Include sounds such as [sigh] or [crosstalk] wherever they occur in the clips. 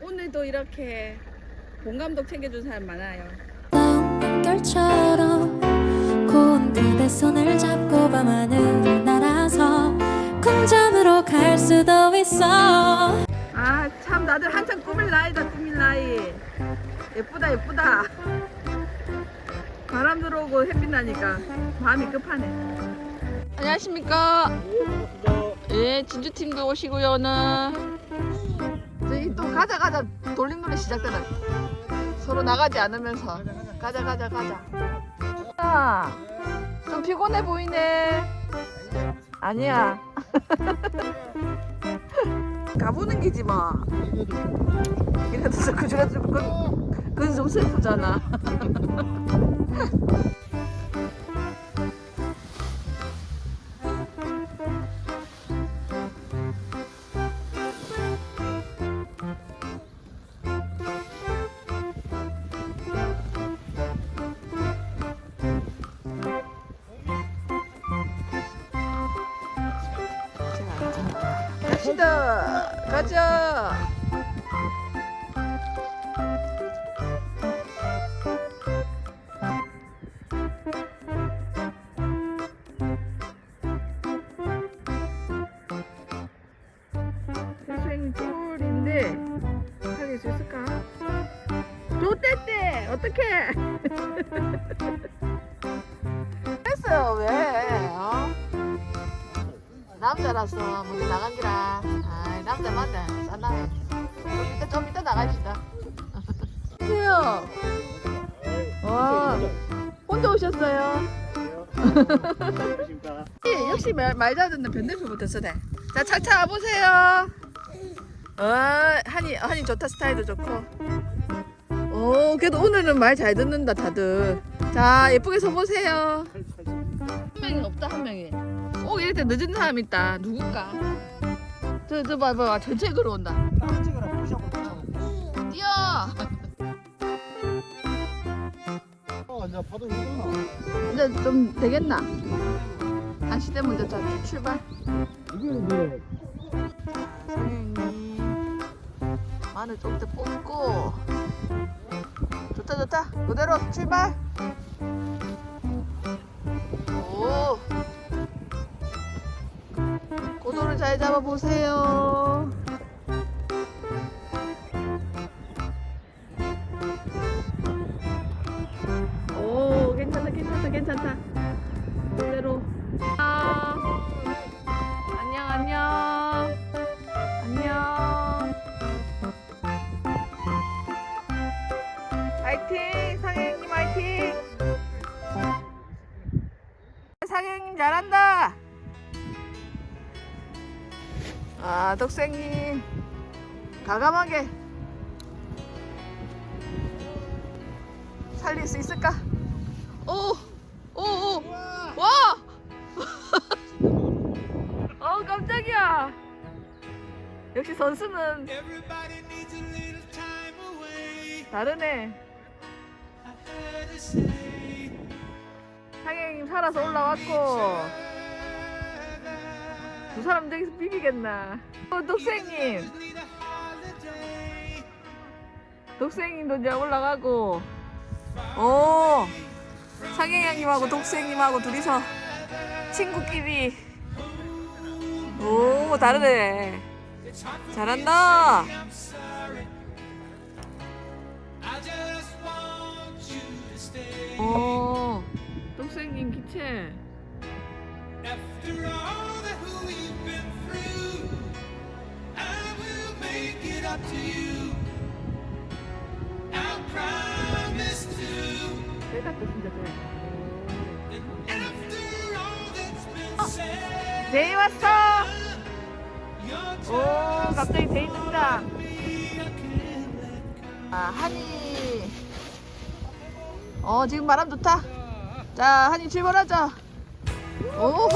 오늘도 이렇게 본 감독 챙겨준 사람 많아요. 물결처럼 고운 그대 손을 잡고 밤하늘을 날아서 궁전으로 갈 수도 있어 아 참 다들 한참 꾸밀 나이다 꾸밀 나이. 예쁘다 예쁘다. 바람 들어오고 햇빛 나니까 마음이 급하네. 안녕하십니까. 예 진주팀도 오시고요 오늘. 저희 또 가자 가자 돌림 노래 시작되나. 서로 나가지 않으면서 가자 가자 가자. 아, 좀 피곤해 보이네. 아니야. [laughs] 가보는 기지 뭐. 이래도 그좀 그건, 그건 좀 슬프잖아. [laughs] 어떡해. [laughs] 했어요 왜? 어? 남자라서 먼저 나간기라. 아이 남자 맞네. 싼나네 좀 이따 좀 이따 나갑시다 안녕하세요. 와. 혼자 오셨어요? [laughs] 예, 역시 말, 말 잘 듣는 변대표부터 쓰네. 자, 차차 와보세요. 어, 한이, 한이 좋다, 스타일도 좋고. 오, 그래도 오늘은 말 잘 듣는다, 다들. 자, 예쁘게 서보세요. 한 명이 없다, 한 명이. 꼭 이럴 때 늦은 사람 있다. 누굴까? 저, 저, 봐, 봐, 전체 걸어온다. 뛰어! 이제 파도 이제 좀 되겠나? 한시 되면 이제 자, 출발. 이게 이제 성형님 마늘 좀 더 뽑고 좋다 좋다. 그대로 출발. 오. 고도를 잘 잡아 보세요. 오 괜찮다 괜찮다 괜찮다. 그대로 잘한다! 아, 덕생님. 가감하게. 살릴 수 있을까? 오! 오! 오! 와! [laughs] 어, 깜짝이야! 역시 선수는 Everybody needs a little time away. 다르네. 상혜님 살아서 올라왔고 두 사람 여기서 비비겠나? 어, 독생님. 독생님도 이제 올라가고, 오, 상혜양님하고 독생님하고 둘이서 친구끼리, 오 다르네. 잘한다. I'm to. 내가 또 진짜 좋아. 제이 왔어. 오, 갑자기 제이 go. 아, 한이. 어, 지금 바람 좋다. 자, 한이 출발하자. 오호.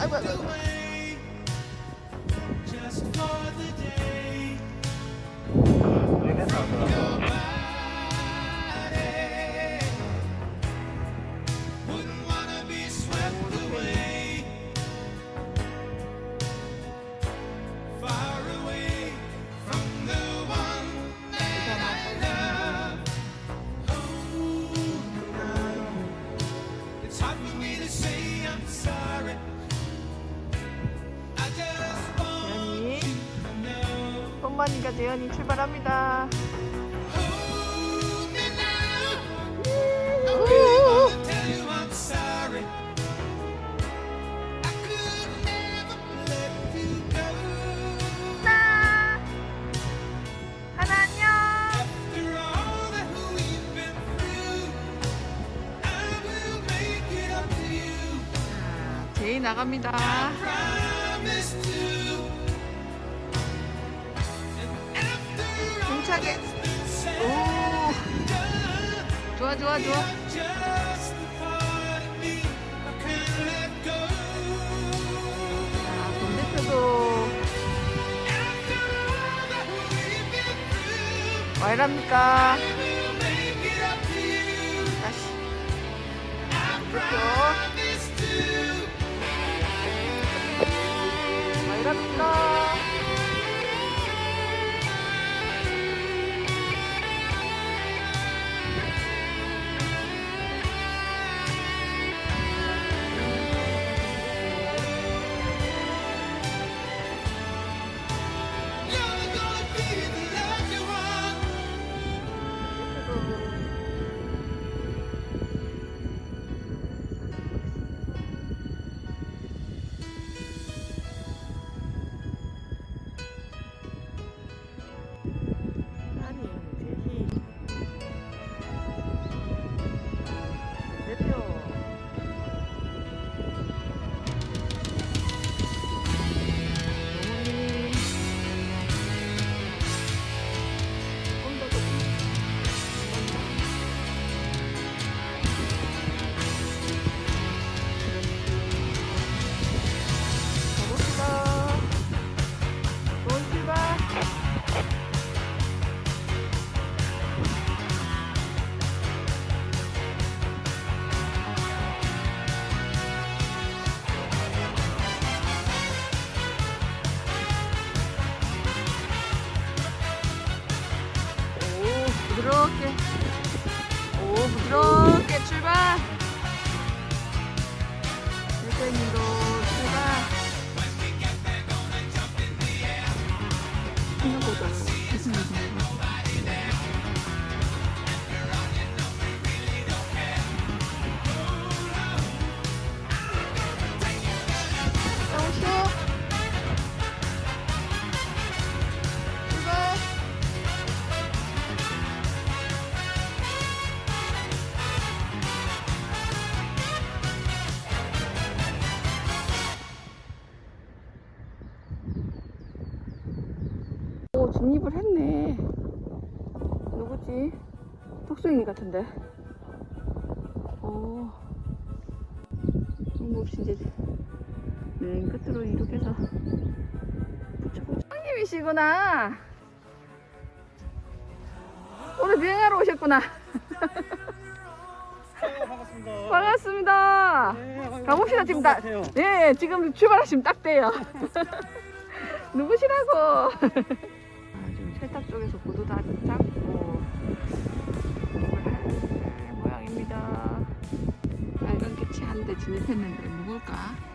아이고, 아이고, 아이고. 재현이 출발합니다. Now. I 좋아 좋아 와이랍니까? 오, 오 진입을 했네 누구지? 턱수인이 같은데 오 너무 없이 이제 맨 끝으로 이렇게 해서 형님이시구나 오늘 비행하러 오셨구나 반갑습니다. [laughs] 반갑습니다 네, 가봅시다 지금 다 같아요. 예, 지금 출발하시면 딱 돼요. [laughs] 누구시라고? [laughs] 아, 세탁 쪽에서 구두 다 잡고 할 모양입니다. 빨간 한대 진입했는데 누굴까?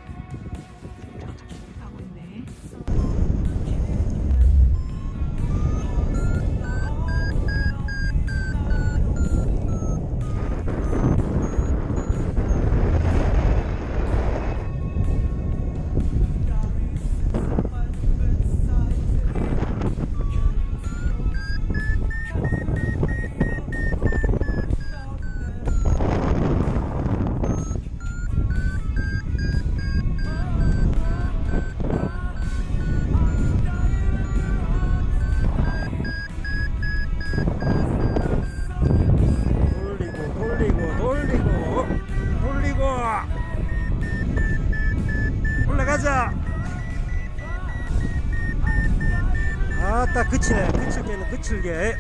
아따 그치네 그칠게는 그칠게.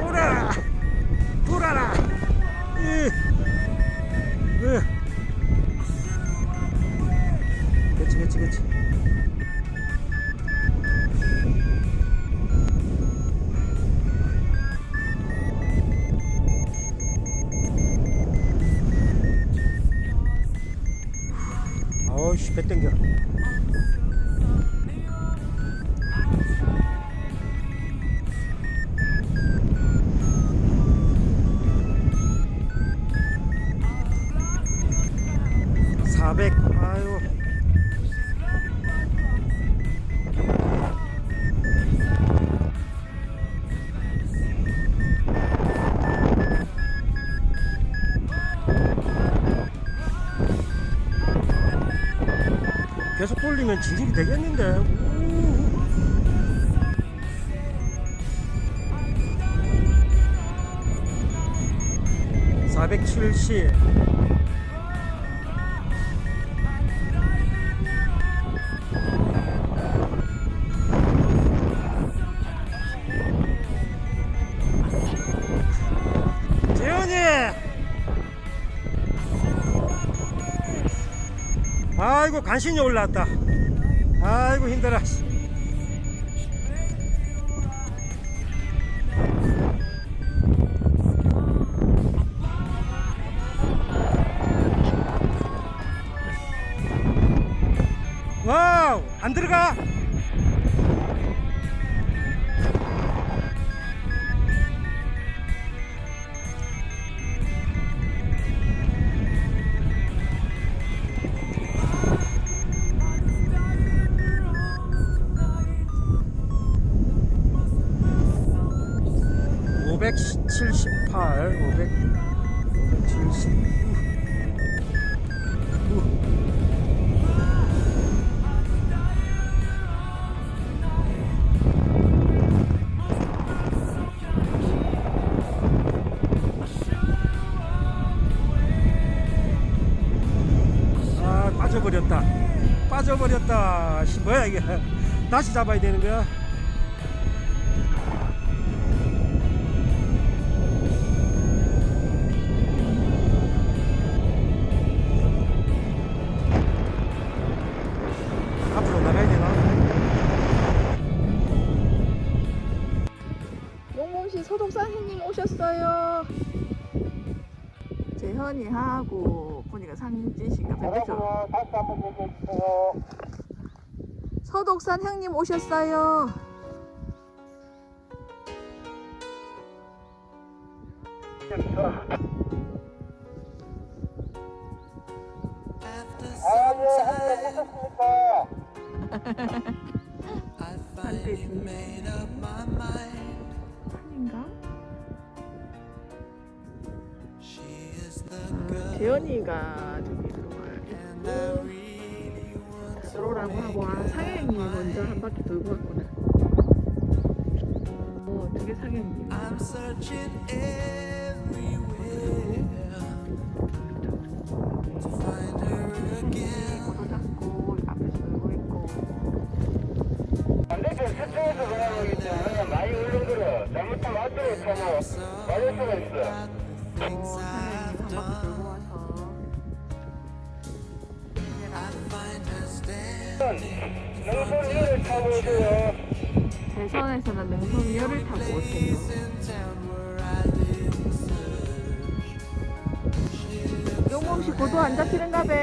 돌아라 돌아라. 그치 그치 그치. 어우씨 배 땡겨 진입이 되겠는데. 우. 470. 재현이! 아이고 간신히 올라왔다. 아이고 힘들어. 와우 안 들어가. 빠져버렸다. 빠져버렸다. 씨, 뭐야 이게. 다시 잡아야 되는 거야 서독산 형님 오셨어요. 재현이가 저기 really want 들어오라고 하고 아 상현이 먼저 한 바퀴 돌고 왔구나. 어, 상현이. 반대편 돌아가기 때문에 많이 울릉도를 잘못하면 앞쪽으로 쳐서 맞을 수가. Things 어, 상현이 한 바퀴. 돌고. 대선에서는 능선 위를 타고 오세요. 용몸씨 고도 안 잡히는가 봐.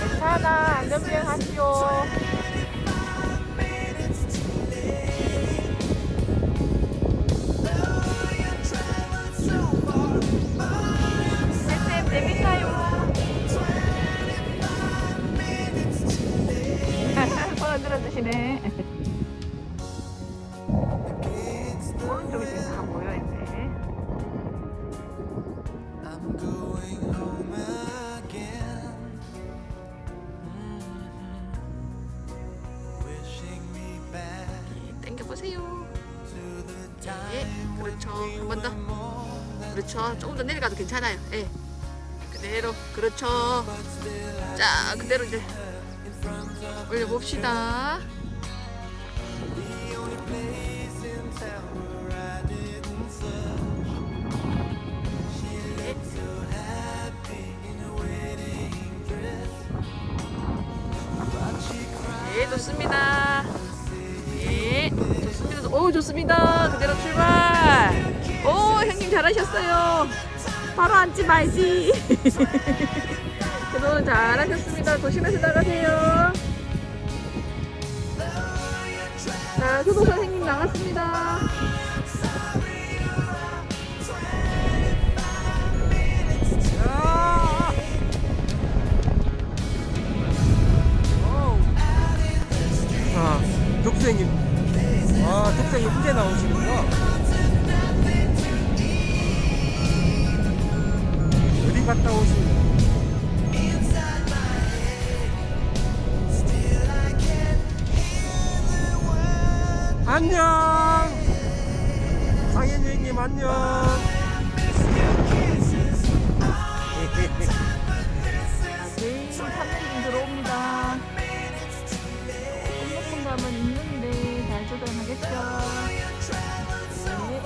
괜찮아, 안전비행 하시오. The 오른쪽에 지금 다 모여 있네. I'm going home again. Mhm. Wishing me back 당겨 보세요. to the 예, time 그렇죠. 한 번 더. 그렇죠. 조금 더 내려가도 괜찮아요. 예. 그대로. 그렇죠. 자, 그대로 이제 올려봅시다. 예, 좋습니다. 예, 좋습니다. 오, 좋습니다. 그대로 출발. 오, 형님 잘하셨어요. 바로 앉지 말지. 그래도 잘하셨습니다. 조심해서 나가세요. 자, 소도 선생님 나갔습니다. 감은 있는데 잘 조정하겠죠. 네.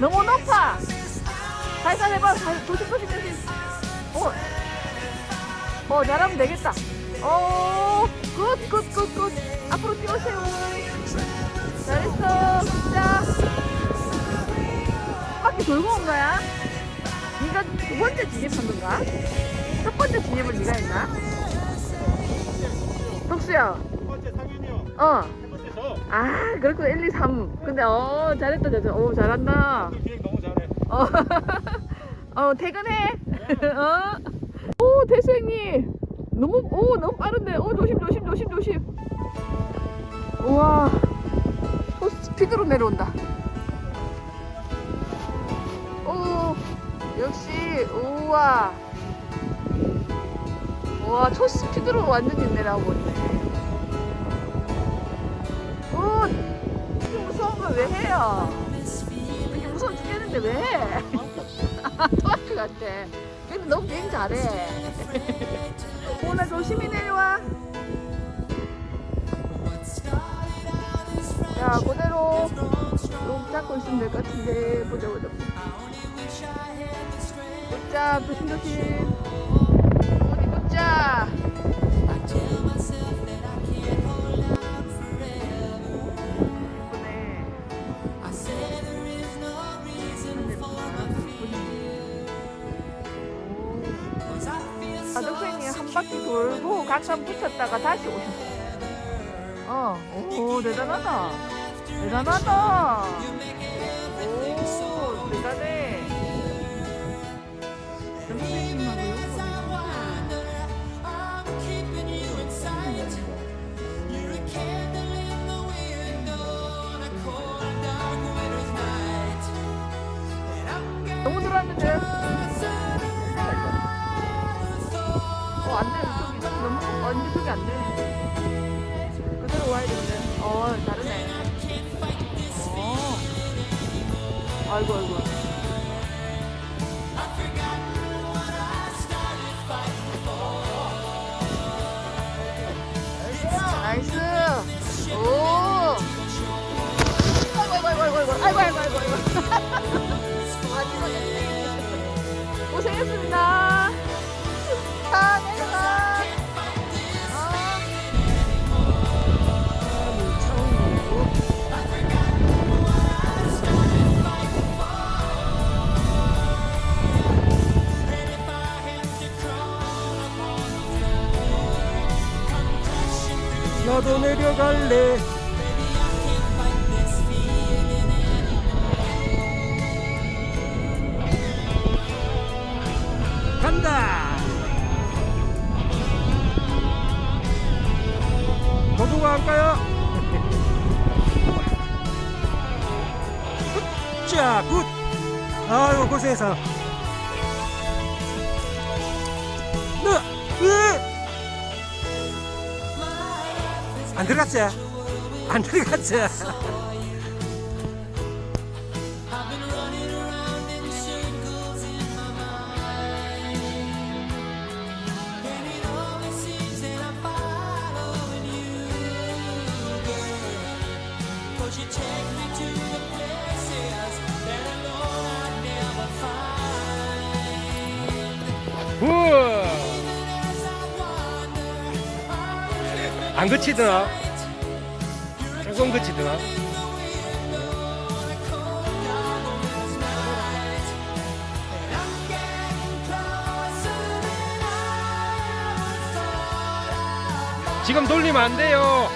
너무 높아! 살살 해봐. 살, 조심, 조심, 조심. 어, 어, 잘하면 되겠다. 어, 굿, 굿, 굿, 굿. 앞으로 뛰어세요. 잘했어, 진짜. 한 바퀴 돌고 온 거야? 네가 두 번째 진입한 건가? 첫 번째 진입을 네가 했나? 덕수야. 번째 상현이요 어. 번째 저 아, 그렇구나. 1, 2, 3. 근데, 어, 잘했다, 잘했다. 오, 잘한다. 비행 너무 잘해 어, [laughs] 어 퇴근해. [laughs] 어. 오, 대수행님. 너무, 오, 너무 빠른데. 오, 조심, 조심, 조심, 조심. 우와. 오, 스피드로 내려온다. 역시, 우와. 우와, 초 스피드로 완전히 내려오고 있네. 오, 이렇게 무서운 걸 왜 해요? 이렇게 무서워 죽겠는데 왜것 [laughs] 같아. 근데 너무 비행 잘해. [laughs] 오나 조심히 내려와. 야, 그대로 쭉 잡고 있으면 될 것 같은데. 보자, 보자. 굿자, 조심조심. 어디. 예쁘네. 가족생이 한 바퀴 돌고 각선 붙였다가 다시 오셨어. 어, 오, 대단하다. 대단하다. 아이고, 아이고. 고생했습니다. [laughs] 다 나도 내려갈래 간다 할까요? 굿자 [laughs] 굿 아유 고생했어 너, 으! 안 들어갔지? 안 들어갔지? 우와! 안 그치더나? 조금 그치더나? 지금 돌리면 안 돼요.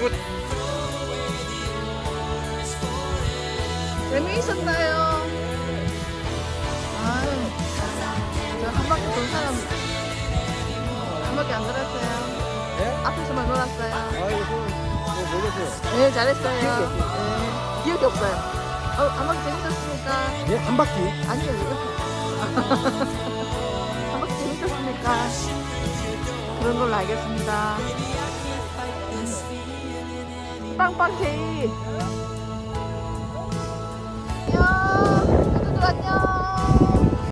굿. 재미있었나요? 아, 저한 바퀴 돈 사람 한 바퀴 안 돌았어요. 예? 앞에서만 놀았어요. 아, 이거 뭐, 뭐 모르겠어요. 네, 잘했어요. 기억이 네, 기억이 없어요. 어, 한 바퀴 재밌었습니까? 예, 한 바퀴. 아니요, 이렇게. [laughs] 한 바퀴 재밌었습니까? 그런 걸로 알겠습니다. 빵빵 케이. 안녕. 모두들 안녕.